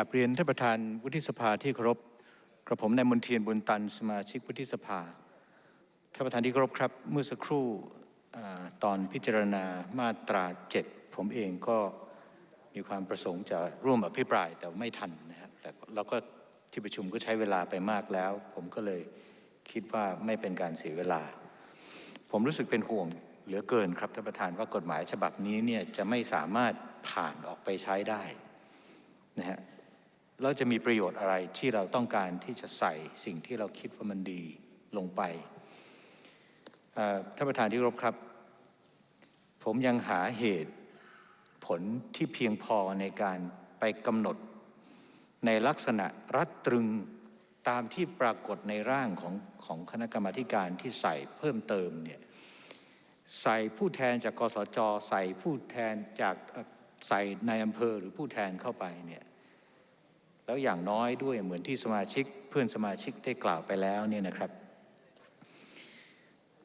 าบเรียนท่านประธานวุฒิสภาที่เคารพกระผมนายมนเทียนบุญตันสมาชิกวุฒิสภาท่านประธานที่เคารพครับ เมื่อสักครู่อตอนพิจารณามาตราเจ็ดผมเองก็มีความประสงค์จะร่วมอภิปรายแต่ไม่ทันนะครับแต่เราก็ที่ประชุมก็ใช้เวลาไปมากแล้ว ผมก็เลยคิดว่าไม่เป็นการเสียเวลา ผมรู้สึกเป็นห่วงเหลือเกินครับท่านประธานว่ากฎหมายฉบับนี้เนี่ยจะไม่สามารถผ่านออกไปใช้ได้นะฮะ แล้วจะมีประโยชน์อะไรที่เราต้องการที่จะใส่สิ่งที่เราคิดว่ามันดีลงไปท่านประธานที่รบครับ ผมยังหาเหตุผลที่เพียงพอในการไปกำหนดในลักษณะรัดตรึงตามที่ปรากฏในร่างของของคณะกรรมาการที่ใส่เพิ่มเติมเนี่ยใส่ผู้แทนจากกสจใส่ผู้แทนจากใส่ในายอำเภอหรือผู้แทนเข้าไปเนี่ย แล้วอย่างน้อยด้วยเหมือนที่สมาชิกเพื่อนสมาชิกได้กล่าวไปแล้วเนี่ยนะครับ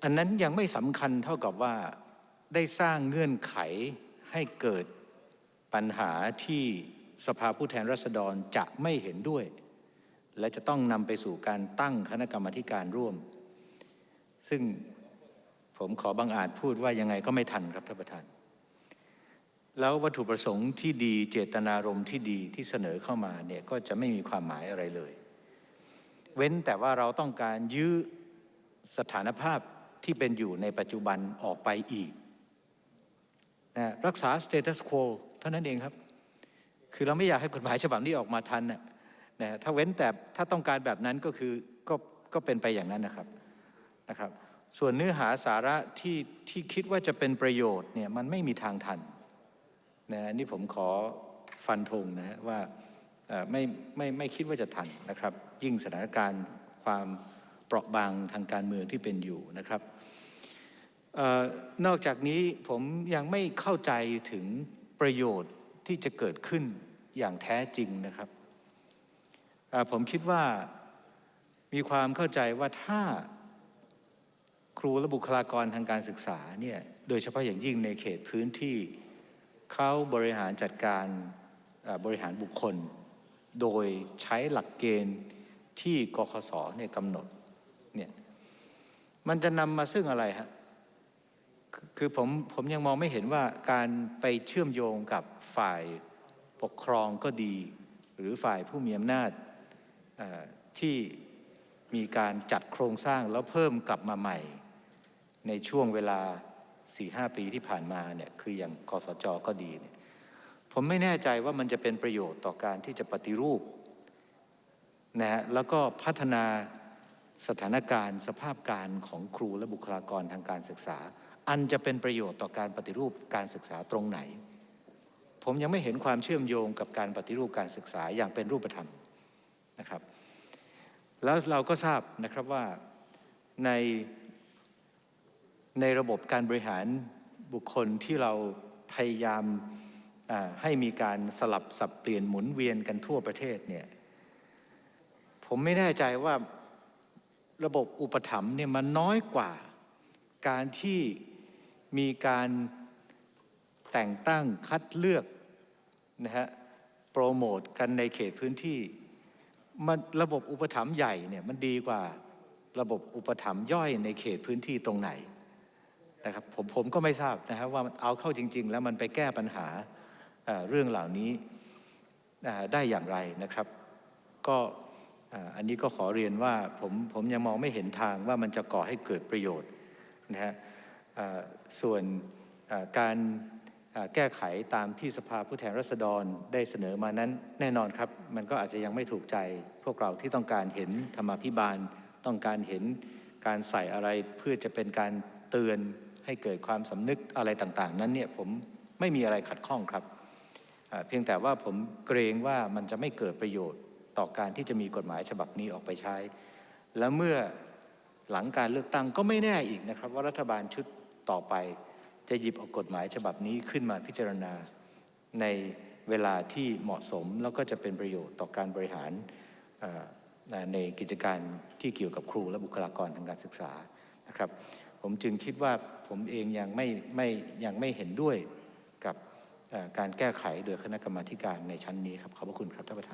อันนั้นยังไม่สำคัญเท่ากับว่าได้สร้างเงื่อนไขให้เกิดปัญหาที่สภาผู้แทนราษฎรจะไม่เห็นด้วย และจะต้องนำไปสู่การตั้งคณะกรรมการร่วม ซึ่งผมขอบางอาจพูดว่ายังไงก็ไม่ทันครับท่านประธาน แล้ววัตถุประสงค์ที่ดีเจตนารมณ์ที่ดีที่เสนอเข้ามาเนี่ยก็จะไม่มีความหมายอะไรเลย เว้นแต่ว่าเราต้องการยื้อสถานภาพที่เป็นอยู่ในปัจจุบันออกไปอีกนะรักษาสเตตัสโควเท่านั้นเองครับ คือเราไม่อยากให้กฎหมายฉบับนี้ออกมาทันนะนะถ้าเว้นแต่ถ้าต้องการแบบนั้นก็คือก็ก็เป็นไปอย่างนั้นนะครับนะครับ ส่วนเนื้อหาสาระที่ที่คิดว่าจะเป็นประโยชน์เนี่ยมันไม่มีทางทัน นะนี่ผมขอฟันธงนะฮะว่าไม่ไม่ไม่คิดว่าจะทันนะครับ ยิ่งสถานการณ์ความเปราะบางทางการเมืองที่เป็นอยู่นะครับออนอกจากนี้ผมยังไม่เข้าใจถึงประโยชน์ที่จะเกิดขึ้นอย่างแท้จริงนะครับ ผมคิดว่ามีความเข้าใจว่าถ้าครูและบุคลากรทางการศึกษาเนี่ยโดยเฉพาะอย่างยิ่งในเขตพื้นที่ เขาบริหารจัดการบริหารบุคคล โดยใช้หลักเกณฑ์ที่กคสเนี่ยกำหนดเนี่ยมันจะนำมาซึ่งอะไรฮะคือผมผมยังมองไม่เห็นว่าการไปเชื่อมโยงกับฝ่ายปกครองก็ดี หรือฝ่ายผู้มีอำนาจที่มีการจัดโครงสร้างแล้วเพิ่มกลับมาใหม่ ในช่วงเวลา 4-5ปีที่ผ่านมาเนี่ยคืออย่างกสจก็ดีเนี่ยผมไม่แน่ใจว่ามันจะเป็นประโยชน์ต่อการที่จะปฏิรูปนะฮะแล้วก็พัฒนาสถานการณ์สภาพการของครูและบุคลากรทางการศึกษา อันจะเป็นประโยชน์ต่อการปฏิรูปการศึกษาตรงไหน ผมยังไม่เห็นความเชื่อมโยงกับการปฏิรูปการศึกษาอย่างเป็นรูปธรรมนะครับ แล้วเราก็ทราบนะครับว่าใน ในระบบการบริหารบุคคลที่เราพยายามให้มีการสลับสับเปลี่ยนหมุนเวียนกันทั่วประเทศเนี่ยผมไม่แน่ใจว่าระบบอุปถัมภ์เนี่ยมันน้อยกว่า การที่มีการแต่งตั้งคัดเลือกนะฮะโปรโมทกันในเขตพื้นที่มันระบบอุปถัมภ์ใหญ่เนี่ยมันดีกว่าระบบอุปถัมภ์ย่อยในเขตพื้นที่ตรงไหน นะครับผมผมก็ไม่ทราบนะครับว่าเอาเข้าจริง ๆ แล้วมันไปแก้ปัญหาเรื่องเหล่านี้ได้อย่างไรนะครับ ก็อันนี้ก็ขอเรียนว่าผมผมยังมองไม่เห็นทางว่ามันจะก่อให้เกิดประโยชน์นะฮะส่วนการแก้ไขตามที่สภาผู้แทนราษฎรได้เสนอมานั้นแน่นอนครับ มันก็อาจจะยังไม่ถูกใจพวกเราที่ต้องการเห็นธรรมาภิบาล ต้องการเห็นการใส่อะไรเพื่อจะเป็นการเตือน ให้เกิดความสำนึกอะไรต่างๆ นั้นเนี่ยผมไม่มีอะไรขัดข้องครับ เพียงแต่ว่าผมเกรงว่ามันจะไม่เกิดประโยชน์ต่อการที่จะมีกฎหมายฉบับนี้ออกไปใช้ แล้วเมื่อหลังการเลือกตั้งก็ไม่แน่อีกนะครับ ว่ารัฐบาลชุดต่อไปจะหยิบเอากฎหมายฉบับนี้ขึ้นมาพิจารณา ในเวลาที่เหมาะสมแล้วก็จะเป็นประโยชน์ต่อการบริหารในกิจการที่เกี่ยวกับครูและบุคลากรทางการศึกษานะครับ ผมจึงคิดว่าผมเองยังไม่ไม่ยังไม่เห็นด้วยกับการแก้ไขโดยคณะกรรมาธิการในชั้นนี้ครับขอบพระคุณครับท่านประธาน